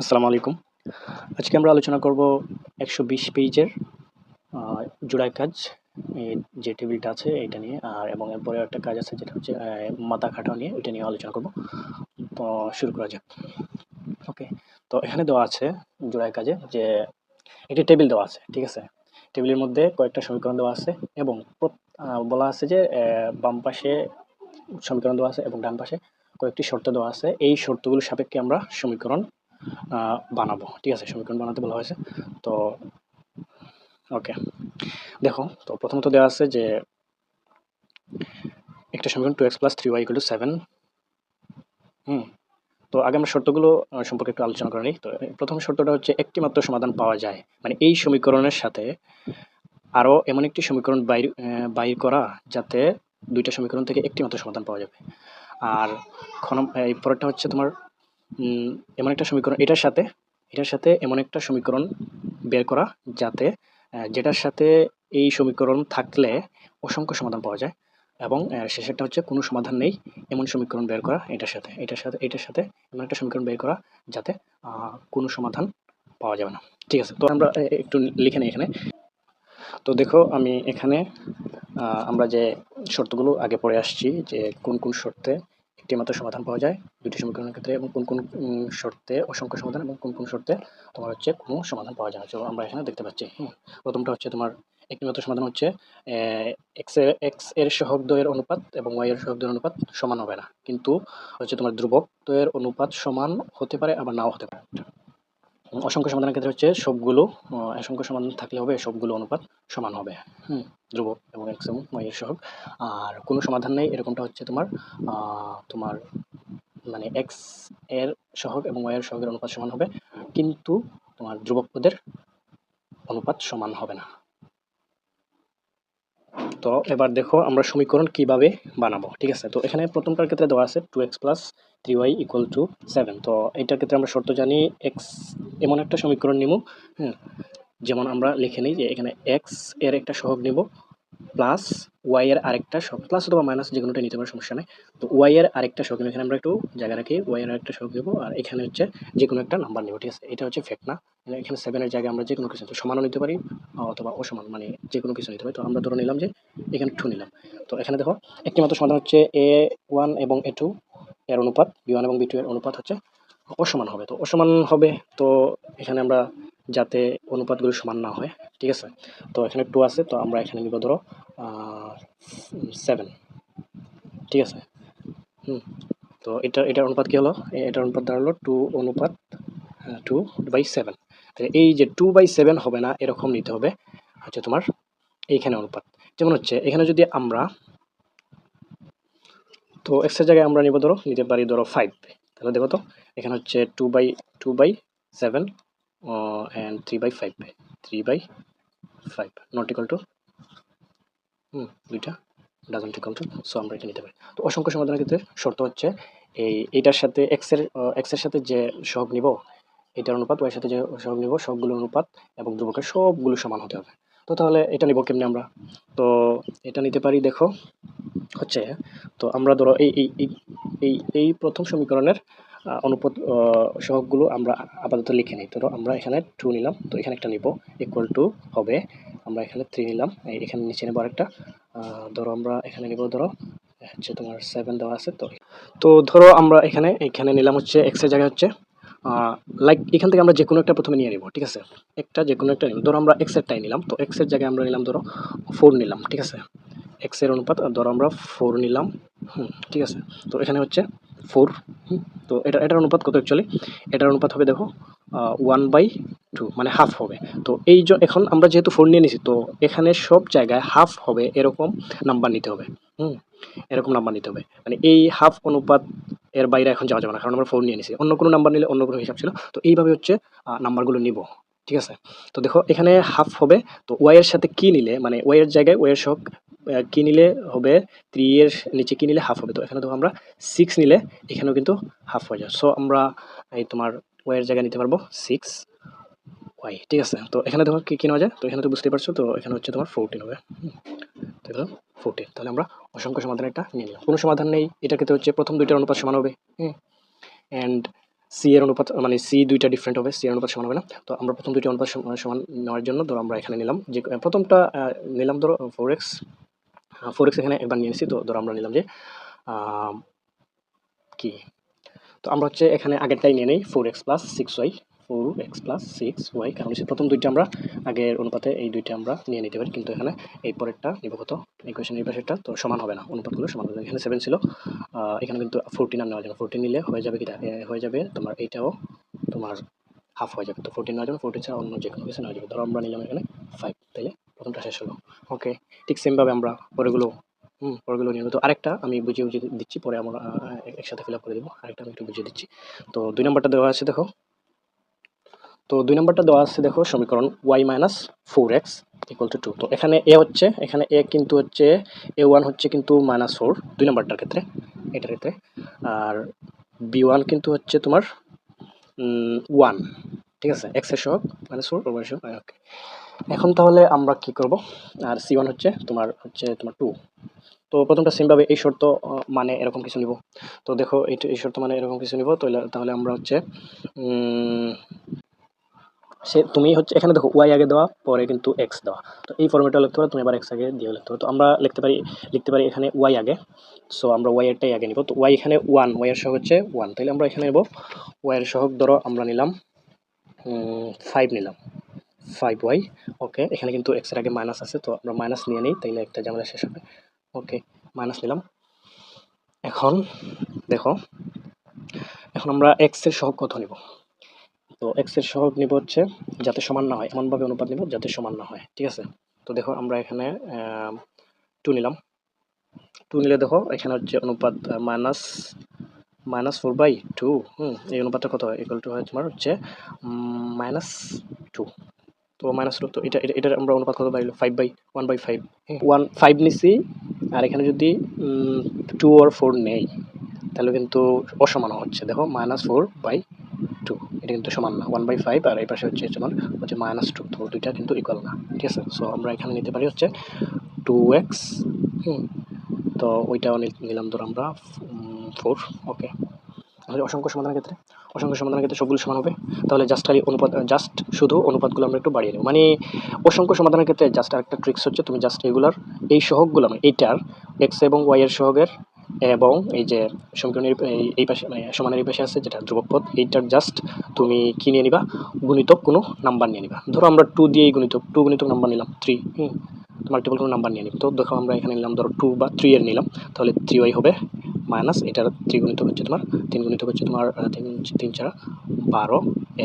আসসালামু আলাইকুম। আজকে আমরা আলোচনা করব একশো বিশ পেজের জোড়ায় কাজ যে টেবিলটা আছে এটা নিয়ে, আর, এবং এরপরে একটা কাজ আছে যেটা হচ্ছে মাথা খাটাও নিয়ে, এটা নিয়ে আলোচনা করব। তো, শুরু করা যাক। ওকে, তো এখানে দেওয়া আছে জোড়ায় কাজে যে একটি টেবিল দেওয়া আছে, ঠিক আছে? টেবিলের মধ্যে কয়েকটা সমীকরণ দেওয়া আছে এবং বলা আছে যে বাম পাশে সমীকরণ দেওয়া আছে এবং ডান পাশে কয়েকটি শর্ত দেওয়া আছে। এই শর্তগুলোর সাপেক্ষে আমরা সমীকরণ বানাবো। ঠিক আছে সমীকরণ বানাতে বলা হয়েছে। তো ওকে দেখো, তো প্রথমত দেওয়া আছে যে একটা সমীকরণ two X plus three Y two seven হুম, তো আগে আমরা শর্তগুলো সম্পর্কে একটু আলোচনা করে নিই। তো প্রথম শর্তটা হচ্ছে একটি মাত্র সমাধান পাওয়া যায়। মানে এই সমীকরণের সাথে আরও এমন একটি সমীকরণ বাইর বাইর করা যাতে দুইটা সমীকরণ থেকে একটি মাত্র সমাধান পাওয়া যাবে। আর খ নম- এই পরেরটা হচ্ছে তোমার এমন একটা সমীকরণ, এটার সাথে এটার সাথে এমন একটা সমীকরণ বের করা যাতে যেটার সাথে এই সমীকরণ থাকলে অসংখ্য সমাধান পাওয়া যায় এবং শেষেরটা হচ্ছে কোনো সমাধান নেই, এমন সমীকরণ বের করা এটার সাথে এটার সাথে এটার সাথে এমন একটা সমীকরণ বের করা যাতে কোনো সমাধান পাওয়া যাবে না। ঠিক আছে, তো আমরা একটু লিখে নিই এখানে। তো দেখো, আমি এখানে আমরা যে শর্তগুলো আগে পড়ে আসছি, যে কোন কোন শর্তে একটি মাত্র সমাধান পাওয়া যায় দুটি সমীকরণের ক্ষেত্রে এবং কোন কোন শর্তে অসংখ্য সমাধান এবং কোন কোন শর্তে তোমার হচ্ছে কোনো সমাধান পাওয়া যায় না। আমরা এখানে দেখতে পাচ্ছি, হুম, প্রথমটা হচ্ছে তোমার একটি মাত্র সমাধান হচ্ছে এক্সের এক্সের সহগ দ্বয়ের অনুপাত এবং ওয়াই এর সহগ দ্বয়ের অনুপাত সমান হবে না। কিন্তু হচ্ছে তোমার ধ্রুবক দ্বয়ের অনুপাত সমান হতে পারে, আবার নাও হতে পারে। অসংখ্য সমাধানের ক্ষেত্রে হচ্ছে সবগুলো, অসংখ্য সমাধান থাকলে হবে, সবগুলো অনুপাত সমান হবে, হুম। ধ্রুবক এবং এক্স এবং এর সহগ। আর কোনো সমাধান নেই, এরকমটা হচ্ছে তোমার তোমার মানে এক্সের সহগ এবং ওয়াই এর সহগের অনুপাত সমান হবে, কিন্তু তোমার ধ্রুবক পদের অনুপাত সমান হবে না। তো এবার দেখো আমরা সমীকরণ কীভাবে বানাবো, ঠিক আছে? তো এখানে প্রথমটার ক্ষেত্রে দেওয়া আছে two X plus three Y equal to seven তো এটার ক্ষেত্রে আমরা শর্ত জানি এক্স এমন একটা সমীকরণ নিব হ্যাঁ যেমন আমরা লিখে নিই যে এখানে এক্সের একটা সহগ নিব প্লাস ওয়াই এর আরেকটা শখ প্লাস অথবা মাইনাস যে কোনোটা নিতে পারে, সমস্যা নেই। তো ওয়াই এর আরেকটা শখ। এখানে আমরা একটু জায়গা রাখি ওয়াই এর আরেকটা সহগ নেব আর এখানে হচ্ছে যে কোনো একটা নাম্বার নেব, ঠিক আছে? এটা হচ্ছে ফ্যাক্ট না। মানে এখানে সেভেনের জায়গায় আমরা যে কোনো কিছু সমানও নিতে পারি, অথবা অসমান মানে যে কোনো কিছু নিতে পারি। তো আমরা ধরে নিলাম যে এখানে টু নিলাম। তো এখানে দেখো একটি মাত্র সমাধান হচ্ছে এ ওয়ান এবং এ টু এর অনুপাত বি ওয়ান এবং বি টু এর অনুপাত হচ্ছে অসমান হবে। তো অসমান হবে, তো এখানে আমরা যাতে অনুপাতগুলো সমান না হয়, ঠিক আছে? তো এখানে টু আছে, তো আমরা এখানে নিব ধরো সেভেন ঠিক আছে? হুম, তো এটা, এটার অনুপাত কী হলো? এটার অনুপাত দাঁড়াল টু অনুপাত টু বাই সেভেন তাহলে এই যে টু বাই সেভেন হবে না, এরকম নিতে হবে, হচ্ছে তোমার এইখানে অনুপাত। যেমন হচ্ছে, এখানে যদি আমরা, তো এক্সের জায়গায় আমরা নিব ধরো, নিতে পারি ধরো ফাইভ তাহলে দেখো তো, এখানে হচ্ছে two by two by seven and three by five three by five not equal to হুম দুইটা? ডাজন্ট ইকাল টু সো আমরা এটা নিতে পারি। তো অসংখ্য সমাধানের ক্ষেত্রে শর্ত হচ্ছে, এই, এইটার সাথে এক্সের এক্সের সাথে যে সহগ নিব, এটার অনুপাত ওয়াইয়ের সাথে যে সহগ নিব সবগুলো অনুপাত এবং ধ্রুবকের সবগুলো সমান হতে হবে। তো তাহলে এটা নিব কেমনি আমরা? তো এটা নিতে পারি দেখো হচ্ছে তো আমরা ধরো এই এই এই এই প্রথম সমীকরণের আহ, সহগগুলো আমরা আপাতত লিখে নিই। ধরো আমরা এখানে টু নিলাম তো এখানে একটা নিব ইকুয়াল টু হবে আমরা এখানে থ্রি নিলাম এখানে নিচে নেব আরেকটা ধরো আমরা এখানে নিব ধরো হচ্ছে তোমার সেভেন দেওয়া আছে তো তো ধরো আমরা এখানে এখানে নিলাম হচ্ছে এক্সের জায়গায় হচ্ছে লাইক এখান থেকে আমরা যে কোনো একটা প্রথমে নিয়ে নিব, ঠিক আছে? একটা যে কোনো একটা নিব ধরো আমরা এক্সেরটাই নিলাম, তো এক্সের জায়গায় আমরা নিলাম, ধরো ফোর নিলাম, ঠিক আছে? এক্সের অনুপাত, ধরো আমরা ফোর নিলাম, হুম, ঠিক আছে? তো এখানে হচ্ছে ফোর তো এটা, এটার অনুপাত কত অ্যাকচুয়ালি এটার অনুপাত হবে দেখো ওয়ান বাই টু মানে হাফ হবে। তো এই এখন আমরা যেহেতু ফোর নিয়ে নিছি, তো এখানে সব জায়গায় হাফ হবে এরকম নাম্বার নিতে হবে, হুম, এরকম নাম্বার নিতে হবে। মানে এই হাফ অনুপাত এর বাইরে এখন যাওয়া যাবে না, কারণ আমরা ফোর নিয়ে নিছি। অন্য কোনো নাম্বার নিলে অন্য কোনো হিসাব ছিল। তো এইভাবে হচ্ছে নাম্বারগুলো নিব। ঠিক আছে? তো দেখো এখানে হাফ হবে। তো ওয়াইয়ের সাথে কি নিলে? মানে ওয়াইয়ের জায়গায় ওয়াইয়ের সব কি নিলে হবে? থ্রি এর নিচে কি নিলে হাফ হবে? তো এখানে দেখো আমরা সিক্স নিলে এখানেও কিন্তু হাফ হয়ে যায় সো আমরা এই তোমার ওয়াইয়ের জায়গায় নিতে পারব সিক্স ওয়াই ঠিক আছে? তো এখানে দেখো কি কি নেওয়া যায়? তো এখানে তো বুঝতে পারছ তো এখানে হচ্ছে তোমার ফোরটিন হবে। হুম, দেখো ফোরটিন তাহলে আমরা অসংখ্য সমাধান একটা নিয়ে নিলাম। কোনো সমাধান নেই। এটার ক্ষেত্রে হচ্ছে প্রথম দুইটার অনুপাত সমান হবে। হুম। অ্যান্ড সি এর অনুপাত মানে সি দুইটা ডিফারেন্ট হবে, সি এর অনুপাত সমান হবে না। তো আমরা প্রথম দুইটা অনুপাত সমান নেওয়ার জন্য ধরো আমরা এখানে নিলাম যে প্রথমটা নিলাম ধরো ফোর এক্স ফোর এক্স এখানে একবার নিয়ে নিছি, তো ধরো আমরা নিলাম যে কি? তো আমরা হচ্ছে এখানে আগেরটাই নিয়ে নিই four X plus six Y four X plus six Y কারণ হচ্ছে প্রথম দুইটা আমরা আগের অনুপাতে এই দুইটা আমরা নিয়ে নিতে পারি কিন্তু এখানে এই পরেরটা নিব কত? ইকুয়েশন এই তো সমান হবে না অনুপাতগুলো সমান হবে এখানে সেভেন ছিল এখানে কিন্তু ফোরটিন আর নেওয়া যাবে ফোরটিন নিলে হয়ে যাবে এ, হয়ে যাবে তোমার এইটাও তোমার হাফ হয়ে যাবে। তো ফোরটিন নেওয়া যাবে ফোরটিন ছাড়া অন্য যে কোনো কিছু নেওয়া যাবে। ধরো আমরা নিলাম এখানে ফাইভ তাইলে প্রথমটা শেষ হলো। ওকে ঠিক সেমভাবে আমরা পরেগুলো হুম পরেগুলো নিয়ে তো আরেকটা আমি বুঝিয়ে বুঝিয়ে দিচ্ছি পরে আমরা একসাথে ফিল আপ করে দেবো। আরেকটা আমি একটু বুঝিয়ে দিচ্ছি। তো দুই নম্বরটা দেওয়া আছে দেখো। তো দুই নম্বরটা দেওয়া আছে, দেখো, সমীকরণ Y minus four X equal to two তো এখানে এ হচ্ছে, এখানে এ কিন্তু হচ্ছে এ ওয়ান হচ্ছে কিন্তু মাইনাস ফোর দুই নম্বরটার ক্ষেত্রে, এটার ক্ষেত্রে। আর বি ওয়ান কিন্তু হচ্ছে তোমার ওয়ান ঠিক আছে? এক্সের সহগ মাইনাস ফোর ওভার সহগ ওকে এখন তাহলে আমরা কি করব? আর সি ওয়ান হচ্ছে তোমার হচ্ছে তোমার টু তো প্রথমটা সেমভাবে এই শর্ত মানে এরকম কিছু নিব। তো দেখো, এই শর্ত মানে এরকম কিছু নিব তাহলে তাহলে আমরা হচ্ছে সে তুমি হচ্ছে, এখানে দেখো ওয়াই আগে দেওয়া, পরে কিন্তু এক্স দেওয়া। তো এই ফর্মেটটা লিখতে পারো, তুমি আবার এক্স আগে দিয়ে লিখতে পারো। তো আমরা লিখতে পারি লিখতে পারি এখানে ওয়াই আগে। সো আমরা ওয়াই এরটাই আগে নিব। তো ওয়াই এখানে ওয়ান ওয়াই এর সহগ হচ্ছে ওয়ান তাহলে আমরা এখানে নেব ওয়াই এর সহগ ধরো, আমরা নিলাম ফাইভ নিলাম। ফাইভ ওয়াই ওকে এখানে কিন্তু এক্সের আগে মাইনাস আছে, তো আমরা মাইনাস নিয়ে নিই, তাইলে একটা ঝামেলা শেষ হবে। ওকে মাইনাস নিলাম। এখন, দেখো, এখন আমরা এক্সের সহগ কত নিব? তো এক্সের সহগ নিব হচ্ছে যাতে সমান না হয়, এমনভাবে অনুপাত নিব যাতে সমান না হয়, ঠিক আছে? তো দেখো আমরা এখানে টু নিলাম। টু নিলে দেখো এখানে হচ্ছে অনুপাত minus minus four by two হুম, এই অনুপাতটা কত হয়? ইকুয়াল টু হয় তোমার হচ্ছে মাইনাস টু তো মাইনাস টু তো এটা, এটা- আমরা অনুপাত কত পাইলো? Five by one by five one five নিছি, আর এখানে যদি টু আর ফোর নেই, তাহলে কিন্তু অসমান হচ্ছে। দেখো মাইনাস ফোর বাই টু এটা কিন্তু সমান না। ওয়ান বাই ফাইভ আর এই পাশে হচ্ছে তোমার হচ্ছে মাইনাস টু তো দুইটা কিন্তু ইকুয়াল না। ঠিক আছে? সো আমরা এখানে নিতে পারি হচ্ছে টু এক্স হুম। তো ওইটাও নিলাম ধর আমরা ফোর ওকে তাহলে অসংখ্য সমাধানের ক্ষেত্রে? অসংখ্য সমাধানের ক্ষেত্রে সবগুলো সমান হবে? তাহলে জাস্ট খালি অনুপাত জাস্ট শুধু অনুপাতগুলো আমরা একটু বাড়িয়ে নেব। মানে অসংখ্য সমাধানের ক্ষেত্রে জাস্ট আরেকটা ট্রিক্স হচ্ছে, তুমি জাস্ট এগুলার এই সহগগুলো মানে এইটার এক্স এবং ওয়াইয়ের সহগের এবং এই যে সমীকরণের এই- পাশে মানে সমানের এই পাশে আছে যেটা ধ্রুবক পদ, এইটার জাস্ট তুমি কি নিয়ে নিবা? গুণিতক কোনো নাম্বার নিয়ে নিবা। ধরো আমরা টু দিয়েই গুণিতক টু গুণিতক নাম্বার নিলাম থ্রি হুম। মাল্টিপল কোনো নাম্বার নিয়ে নিব। তো দেখো আমরা এখানে নিলাম, ধরো টু বা থ্রি এর নিলাম। তাহলে থ্রি ওয়াই হবে মাইনাস এটার থ্রি গুণিতক হচ্ছে তোমার তিন গুণিতক হচ্ছে তোমার তিন তিন চার বারো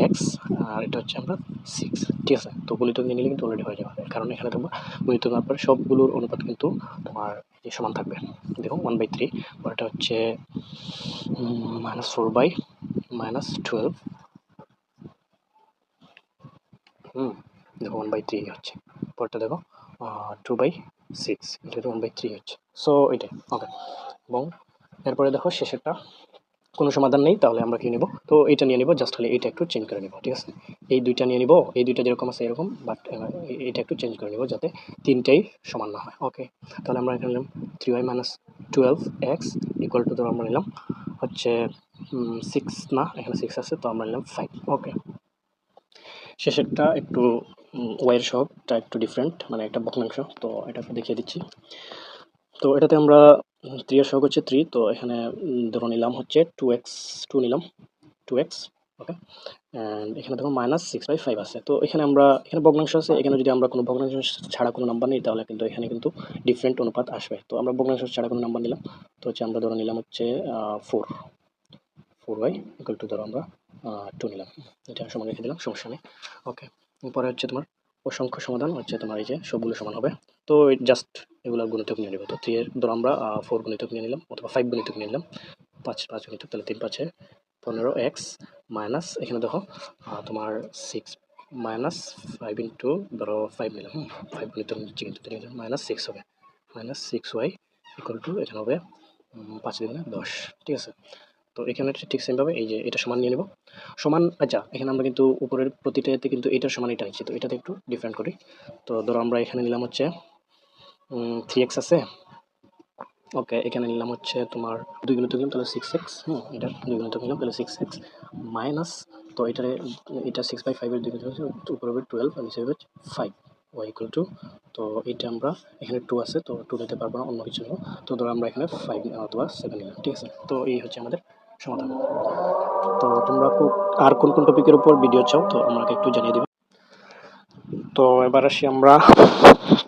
এক্স আর এটা হচ্ছে আমরা সিক্স ঠিক আছে? তো গুণিতক নিয়ে নিলে কিন্তু অলরেডি হয়ে যাবে। কারণ এখানে তোমার গুণিতক নেওয়ার পরে সবগুলোর অনুপাত কিন্তু তোমার সমান থাকবে। দেখো ওয়ান বাই থ্রি পরেরটা হচ্ছে minus four by minus twelve হুম, দেখো ওয়ান বাই থ্রি হচ্ছে। পরেরটা দেখো টু বাই সিক্স এটা ওয়ান বাই থ্রি হচ্ছে। সো এটাই ওকে এবং এরপরে দেখো শেষেরটা। কোনো সমাধান নেই, তাহলে আমরা কি নিব? তো এইটা নিয়ে নিব জাস্ট খালি এইটা একটু চেঞ্জ করে নিব, ঠিক আছে? এই দুইটা নিয়ে নিব, এই দুইটা যেরকম আছে এরকম বাট এটা একটু চেঞ্জ করে নিব যাতে তিনটাই সমান না হয় ওকে তাহলে আমরা এখানে নিলাম three Y minus twelve X equal to ধরো আমরা নিলাম হচ্ছে সিক্স না, এখানে সিক্স আছে, তো আমরা নিলাম ফাইভ ওকে শেষেরটা একটু ওয়াইয়ের সহগটা একটু ডিফারেন্ট মানে একটা ভগ্নাংশ, তো এটা দেখিয়ে দিচ্ছি। তো এটাতে আমরা থ্রি এর সহগ হচ্ছে থ্রি তো এখানে ধরো নিলাম হচ্ছে টু এক্স টু নিলাম টু এক্স ওকে অ্যান্ড এখানে দেখো মাইনাস সিক্স বাই ফাইভ আছে। তো এখানে আমরা, এখানে ভগ্নাংশ আছে, এখানে যদি আমরা কোনো ভগ্নাংশ ছাড়া কোনো নাম্বার নিই, তাহলে কিন্তু এখানে কিন্তু ডিফারেন্ট অনুপাত আসবে। তো আমরা ভগ্নাংশ ছাড়া কোনো নাম্বার নিলাম, তো হচ্ছে আমরা ধরো নিলাম হচ্ছে four four by equal to ধরো আমরা টু নিলাম। এটা সমান রেখে দিলাম, সমস্যা নেই ওকে পরে হচ্ছে তোমার, অসংখ্য সমাধান, হচ্ছে তোমার এই যে সবগুলো সমান হবে। তো জাস্ট এগুলো গুণিতক নিয়ে নেব। তো থ্রি এর ধরো আমরা ফোর গুণিতক নিয়ে নিলাম, অথবা ফাইভ গুণিতক নিয়ে নিলাম, পাঁচ পাঁচ গুণিতক, তাহলে তিন পাঁচে পনেরো এক্স মাইনাস এখানে দেখো তোমার সিক্স মাইনাস ফাইভ ইন্টু ধরো ফাইভ নিলাম, হুম ফাইভ গুণিতক নিচ্ছি কিন্তু মাইনাস সিক্স হবে minus six Y equal to এখানে হবে পাঁচ দিনে দশ, ঠিক আছে? তো এখানে ঠিক সেমভাবে এই যে এটা সমান নিয়ে নেব। সমান আচ্ছা এখানে আমরা কিন্তু উপরের প্রতিটাতে কিন্তু এটার সমান এটা নিচ্ছি তো এটাতে একটু ডিফারেন্ট করি। তো ধরো আমরা এখানে নিলাম হচ্ছে থ্রি এক্স আছে। ওকে এখানে নিলাম হচ্ছে তোমার দুই গুণিত নিলাম তাহলে সিক্স এক্স হুম, এটা দুই গুণিত নিলাম তাহলে সিক্স এক্স মাইনাস তো এটারে, এটা সিক্স বাই ফাইভের দুই গুণিত উপরে হবে টুয়েলভ আর নিচে হবে ফাইভ ওয়াই ইকুয়াল টু তো এটা আমরা এখানে টু আছে, তো টু নিতে পারব না, অন্য কিছু তো ধরো আমরা এখানে ফাইভ অথবা সেভেন নিলাম, ঠিক আছে? তো এই হচ্ছে আমাদের সমাধান। তো তোমরা আর কোন কোন টপিকের উপর ভিডিও চাও, তো আমাকে একটু জানিয়ে দিবে। তো এবার আসি আমরা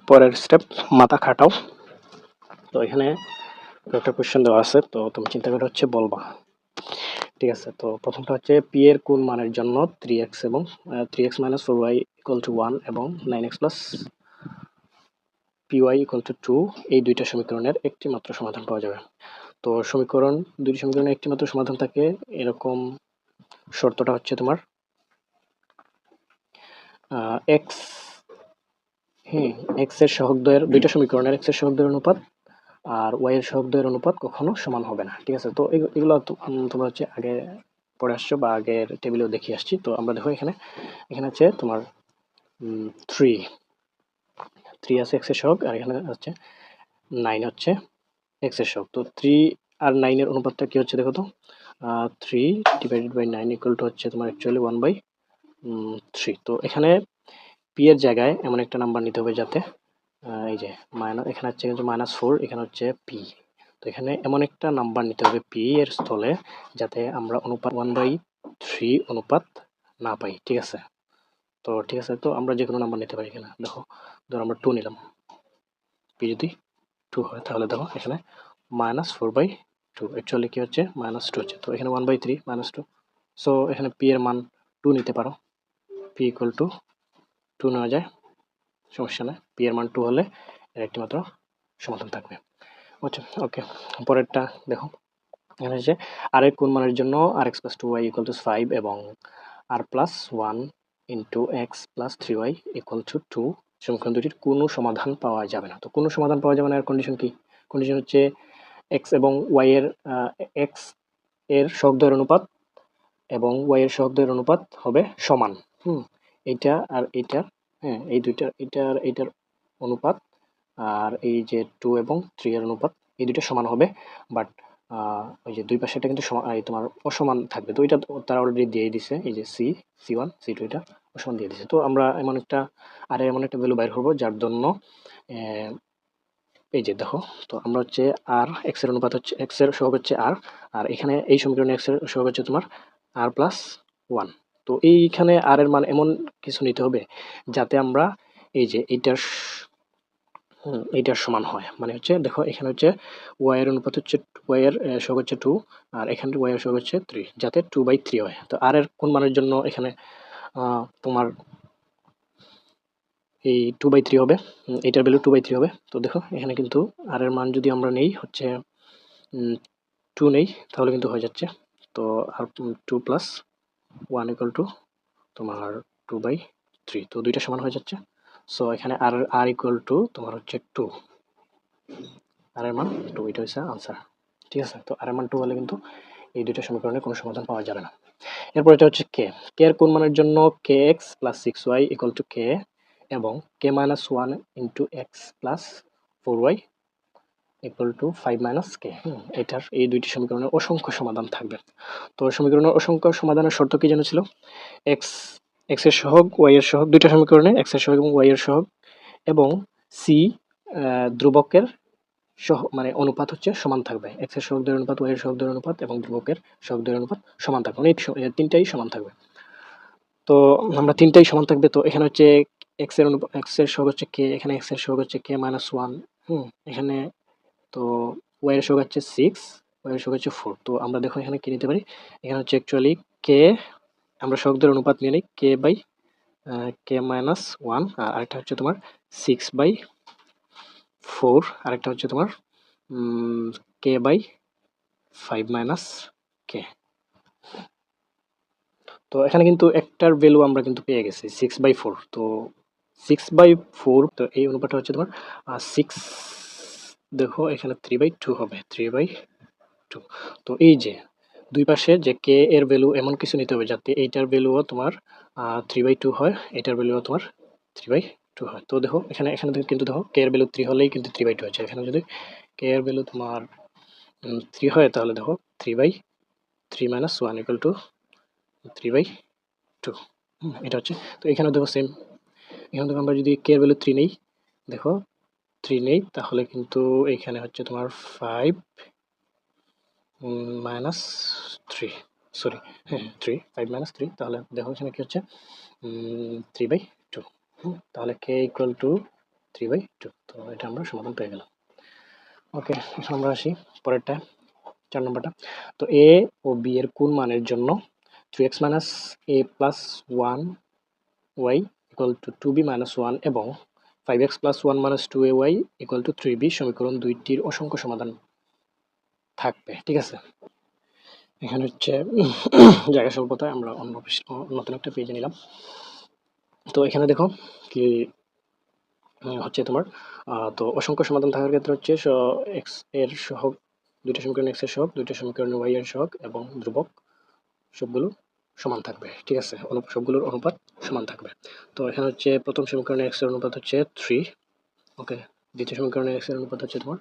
পরের স্টেপ মাথা খাটাও। তো এখানে একটা কোয়েশ্চেন দেওয়া আছে, তো তুমি চিন্তা করে হচ্ছে বলবা। ঠিক আছে, তো প্রথমটা হচ্ছে পি এর কোন মানের জন্য থ্রি এক্স এবং three X minus four Y equal to one এবং nine X plus P Y equal to two এই দুইটা সমীকরণের একটি মাত্র সমাধান পাওয়া যাবে। তো সমীকরণ, দুইটি সমীকরণের একটি মাত্র সমাধান থাকে, এরকম শর্তটা হচ্ছে তোমার এক্স হ্যাঁ এক্সের সহগদ্বয়ের দুইটা সমীকরণের এক্সের সহগদ্বয়ের অনুপাত আর ওয়াই এর সহগদ্বয়ের অনুপাত কখনো সমান হবে না ঠিক আছে? তো এগু- এগুলো তোমরা হচ্ছে আগে পড়ে আসছো বা আগের টেবিলেও দেখিয়ে আসছি। তো আমরা দেখো এখানে এখানে হচ্ছে তোমার থ্রি থ্রি আছে এক্সের সহগ আর এখানে হচ্ছে নাইন হচ্ছে এক্সের সহগ। তো থ্রি আর নাইনের অনুপাতটা কি হচ্ছে দেখো তো? Three divided by nine equal to হচ্ছে তোমার অ্যাকচুয়ালি ওয়ান বাই থ্রি তো এখানে পি এর জায়গায় এমন একটা নাম্বার নিতে হবে যাতে এই যে মাইনাস এখানে হচ্ছে কিন্তু মাইনাস ফোর এখানে হচ্ছে পি তো এখানে এমন একটা নাম্বার নিতে হবে পি এর স্থলে যাতে আমরা অনুপাত ওয়ান বাই থ্রি অনুপাত না পাই, ঠিক আছে? তো ঠিক আছে, তো আমরা যে কোনো নাম্বার নিতে পারি এখানে। দেখো, ধরো আমরা টু নিলাম। পি যদি টু হয়, তাহলে দেখো এখানে minus four by two actually কী হচ্ছে? মাইনাস টু হচ্ছে। তো এখানে one by three minus two so এখানে পি এর মান টু নিতে পারো। পি ইকুয়াল টু টু নেওয়া যায়, সমস্যা নেই। পি এর মান টু হলে এর একটি মাত্র সমাধান থাকবে। আচ্ছা ওকে পরেরটা দেখো। এখানে হচ্ছে আর এর কোন মানের জন্য R X plus two Y equal to five এবং R plus one into X plus three Y equal to two সমীকরণ দুটির কোনো সমাধান পাওয়া যাবে না। তো কোনো সমাধান পাওয়া যাবে না, এর কন্ডিশন কি? কন্ডিশন হচ্ছে এক্স এবং ওয়াই এর এক্সের শব্দের অনুপাত এবং ওয়াই এর শব্দের অনুপাত হবে সমান। হুম এইটা আর এইটার হ্যাঁ এই দুইটার এটার এইটার অনুপাত আর এই যে টু এবং থ্রি এর অনুপাত, এই দুইটা সমান হবে। বাট ওই যে দুই পাশেটা কিন্তু তোমার অসমান থাকবে। তো এটা তারা অলরেডি দিয়ে দিছে, এই যে C C one C two এটা অসমান দিয়ে দিছে। তো আমরা এমন একটা, আর এমন একটা ভ্যালু বাইর করব যার জন্য এই যে দেখো, তো আমরা হচ্ছে আর এক্সের অনুপাত হচ্ছে এক্সের সহগ হচ্ছে আর আর এখানে এই সমীকরণে এক্সের সহগ হচ্ছে তোমার আর প্লাস ওয়ান তো এইখানে আর এর মান এমন কিছু নিতে হবে যাতে আমরা এই যে এইটার এইটার সমান হয়। মানে হচ্ছে দেখো এখানে হচ্ছে ওয়াই এর অনুপাত হচ্ছে ওয়াই এর আহ, হচ্ছে টু আর এখানে ওয়াই এর সহগ হচ্ছে থ্রি যাতে টু বাই থ্রি হয়। তো আর এর কোন মানের জন্য এখানে তোমার এই টু বাই থ্রি হবে? উম, এইটার ভ্যালু টু বাই থ্রি হবে। তো দেখো এখানে কিন্তু আর এর মান যদি আমরা নেই হচ্ছে টু নেই তাহলে কিন্তু হয়ে যাচ্ছে। তো আর two plus one equal to তোমার টু বাই থ্রি তো দুইটা সমান হয়ে যাচ্ছে। সো এখানে আর আর ইকুয়াল টু তোমার হচ্ছে টু আর এর মান টু এটা হচ্ছে আনসার ঠিক আছে? তো আর এর মান টু হলে কিন্তু এই দুইটা সমীকরণের কোনো সমাধান পাওয়া যাবে না। এরপর এটা হচ্ছে কে কে এর কোন মানের জন্য K X plus six Y equal to K এবং K minus one into X plus four Y equal to five minus K এটার এই দুইটি সমীকরণের অসংখ্য সমাধান থাকবে। তো সমীকরণের অসংখ্য সমাধানের শর্ত কি যেন ছিল? এক্স এক্সের সহগ ওয়াই এর সহগ, দুইটা সমীকরণে এক্সের সহগ এবং ওয়াই এর সহগ এবং সি ধ্রুবকের সহ মানে অনুপাত হচ্ছে সমান থাকবে। এক্সের সহগদের অনুপাত ওয়াই এর সহগদের অনুপাত এবং ধ্রুবকের সহগদের অনুপাত সমান থাকবে। মানে তিনটাই সমান থাকবে। তো আমরা তিনটাই সমান থাকবে, তো এখানে হচ্ছে এক্সের অনুপাত এক্সের সহগ হচ্ছে কে এখানে এক্সের সহগ হচ্ছে কে মাইনাস ওয়ান হুম, এখানে তো এর সহগ হচ্ছে সিক্স এর সহগ হচ্ছে ফোর তো আমরা দেখো এখানে কি নিতে পারি? এখানে হচ্ছে অ্যাকচুয়ালি কে আমরা সহগদের অনুপাত নিয়ে নিই। K by K minus one আর আরেকটা হচ্ছে তোমার সিক্স বাই ফোর আরেকটা হচ্ছে তোমার K by five minus K তো এখানে কিন্তু একটার ভ্যালু আমরা কিন্তু পেয়ে গেছি সিক্স বাই ফোর তো সিক্স বাই ফোর তো এই অনুপাতটা হচ্ছে তোমার সিক্স দেখো এখানে থ্রি বাই টু হবে থ্রি বাই টু তো এই যে, দুই পাশে যে কে এর ভ্যালু এমন কিছু নিতে হবে যাতে এইটার ভ্যালুও তোমার থ্রি বাই টু হয়, এইটার ভ্যালুও তোমার থ্রি বাই টু হয়। তো দেখো, এখানে এখানে কিন্তু দেখো কে এর ভ্যালু থ্রি হলেই কিন্তু থ্রি বাই টু হচ্ছে এখানে যদি কে এর ভ্যালু তোমার থ্রি হয়, তাহলে দেখো three by three minus one equal to three by two এটা হচ্ছে। তো এখানে দেখো সেম এখানে দেখো আমরা যদি কে এর ভ্যালু থ্রি নেই, দেখো থ্রি নেই, তাহলে কিন্তু এখানে হচ্ছে তোমার ফাইভ মাইনাস থ্রি সরি হ্যাঁ থ্রি ফাইভ মাইনাস থ্রি তাহলে দেখো এখানে কী হচ্ছে? থ্রি বাই টু তাহলে K equal to three by two তো এটা আমরা সমাধান পেয়ে গেলাম। ওকে আমরা আসি পরেরটা, চার নম্বরটা, তো এ ও বি এর কোন মানের জন্য three X minus A plus one Y equal to two B minus one এবং five X plus one minus two A Y equal to three B সমীকরণ দুইটির অসংখ্য সমাধান থাকবে, ঠিক আছে? এখানে হচ্ছে জায়গা স্বল্পতায় আমরা অন্য নতুন একটা পেজে নিলাম। তো এখানে দেখো কি হচ্ছে তোমার তো অসংখ্য সমাধান থাকার ক্ষেত্রে হচ্ছে এক্সের সহগ, দুইটা সমীকরণ এক্সের সহগ, দুইটা সমীকরণ ওয়াই এর সহগ এবং ধ্রুবক সবগুলো সমান থাকবে, ঠিক আছে? সবগুলোর অনুপাত সমান থাকবে। তো এখানে হচ্ছে প্রথম সমীকরণে এক্সের অনুপাত হচ্ছে থ্রি ওকে দ্বিতীয় সমীকরণে এক্সের অনুপাত হচ্ছে তোমার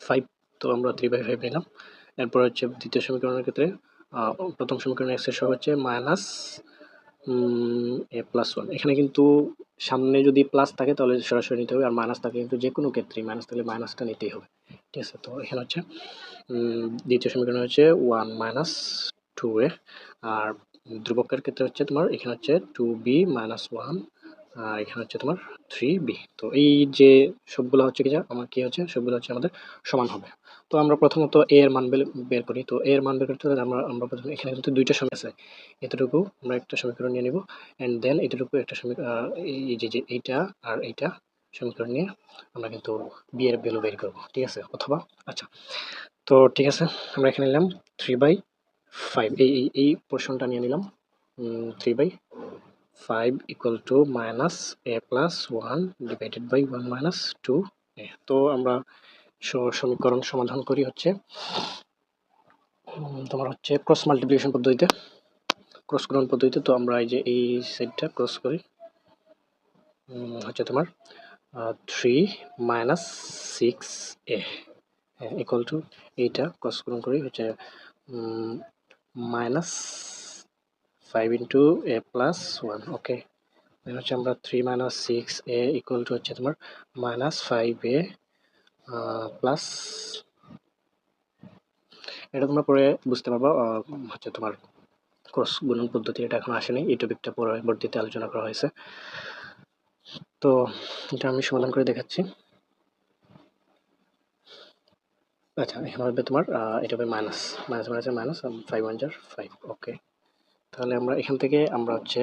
ফাইভ তো আমরা থ্রি বাই ফাইভ নিলাম এরপর হচ্ছে দ্বিতীয় সমীকরণের ক্ষেত্রে প্রথম সমীকরণে এক্সের সহগ হচ্ছে মাইনাস এ প্লাস ওয়ান এখানে কিন্তু সামনে যদি প্লাস থাকে তাহলে সরাসরি নিতে হবে, আর মাইনাস থাকে কিন্তু যে কোনো ক্ষেত্রেই। মাইনাস থাকলে মাইনাসটা নিতেই হবে, ঠিক আছে? তো এখানে হচ্ছে দ্বিতীয় সমীকরণ হচ্ছে ওয়ান মাইনাস টু এ। আর ধ্রুবকের ক্ষেত্রে হচ্ছে তোমার, এখানে হচ্ছে টু বি মাইনাস ওয়ান আর এখানে হচ্ছে তোমার থ্রি বি তো এই যে সবগুলো হচ্ছে কি আমার কি হচ্ছে, সবগুলো হচ্ছে আমাদের সমান হবে। তো আমরা প্রথমত এ এর মান বের করি। তো এ এর মান বের করতে হলে আমরা আমরা প্রথমে, এখানে কিন্তু দুইটা সময় আছে। এতটুকু আমরা একটা সমীকরণ নিয়ে নিব। অ্যান্ড দেন এতটুকু একটা সমীকরণ এই যে যে এইটা আর এইটা সমীকরণ নিয়ে আমরা কিন্তু বি এর ভ্যালু বের করব। ঠিক আছে? অথবা আচ্ছা। তো ঠিক আছে, আমরা এখানে নিলাম থ্রি বাই ফাইভ এই এই পোর্শনটা নিয়ে নিলাম। Three by five equal to minus A plus one divided by one minus two A তো আমরা সমীকরণ সমাধান করি হচ্ছে তোমার হচ্ছে ক্রস মাল্টিপ্লিকেশন পদ্ধতিতে ক্রস গুণন পদ্ধতিতে। তো আমরা এই যে, এই সাইডটা ক্রস করি হচ্ছে তোমার three minus six A equal to এইটা ক্রস গুণন করি হচ্ছে minus five into A plus one okay হচ্ছে আমরা three minus six A equal to হচ্ছে তোমার মাইনাস ফাইভ এ প্লাস এটা তোমরা পরে বুঝতে পারব হচ্ছে তোমার ক্রস গুণন পদ্ধতি এটা এখন আসেনি, এই টপিকটা পরবর্তীতে আলোচনা করা হয়েছে। তো এটা আমি সমাধান করে দেখাচ্ছি। আচ্ছা এখানে হবে তোমার এটা হবে minus minus minus minus five one jar five okay তাহলে আমরা এখান থেকে আমরা হচ্ছে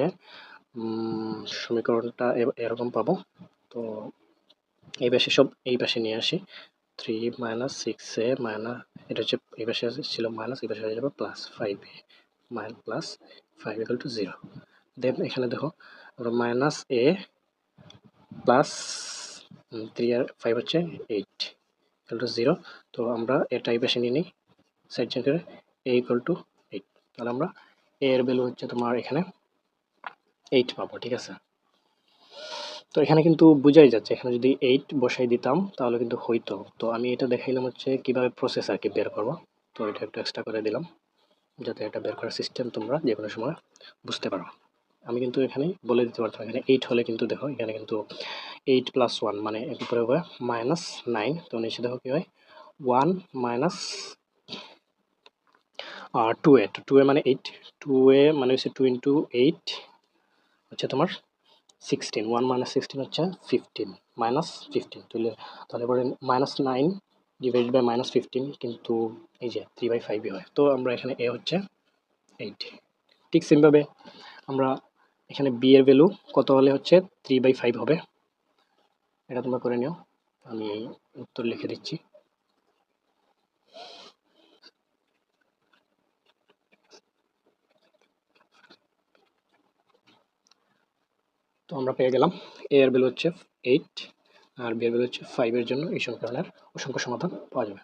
সমীকরণটা এরকম পাবো। তো এই পাশে সব, এই পাশে নিয়ে আসি। Three minus six A minus এটা হচ্ছে, এই পাশে ছিল মাইনাস এই পাশে হয়ে যাবে plus five a minus plus five equal to zero then এখানে দেখো, আমরা মাইনাস এ প্লাস থ্রি আর ফাইভ হচ্ছে এইট ইকাল টু জিরো তো আমরা এটা এই পাশে নিয়ে নিই সাইড চেঞ্জ করে এ ইকাল টু এইট তাহলে আমরা এ এর ভ্যালু হচ্ছে তোমার এখানে এইট পাবো, ঠিক আছে? তো এখানে কিন্তু বোঝাই যাচ্ছে, এখানে যদি এইট বসাই দিতাম, তাহলে কিন্তু হইতো। তো আমি এটা দেখাইলাম হচ্ছে কীভাবে প্রসেস আর কি বের করব। তো এটা একটু এক্সট্রা করে দিলাম, যাতে এটা বের করার সিস্টেম তোমরা যে কোনো সময় বুঝতে পারো। আমি কিন্তু এখানে বলে দিতে পারতাম, এখানে এইট হলে কিন্তু দেখো, এখানে কিন্তু এইট প্লাস ওয়ান মানে উপরে হবে মাইনাস নাইন তো নিচে দেখো কী হয়? One minus two a two a মানে এইট টু এ মানে হচ্ছে টু ইন্টু এইট হচ্ছে তোমার সিক্সটিন ওয়ান মাইনাস সিক্সটিন হচ্ছে ফিফটিন মাইনাস ফিফটিন তাহলে তাহলে পরে minus nine divide by minus fifteen কিন্তু এই যে থ্রি বাই ফাইভই হয়, তো আমরা এখানে এ হচ্ছে এইট ঠিক সেমভাবে আমরা এখানে বি এর ভ্যালু কত হলে হচ্ছে থ্রি বাই ফাইভ হবে? এটা তোমরা করে নিও। আমি উত্তর লিখে দিচ্ছি। তো আমরা পেয়ে গেলাম। এ এর ভ্যালু হচ্ছে এইট আর বি এর ভ্যালু হচ্ছে ফাইভের জন্য এই সমীকরণের অসংখ্য সমাধান পাওয়া যাবে।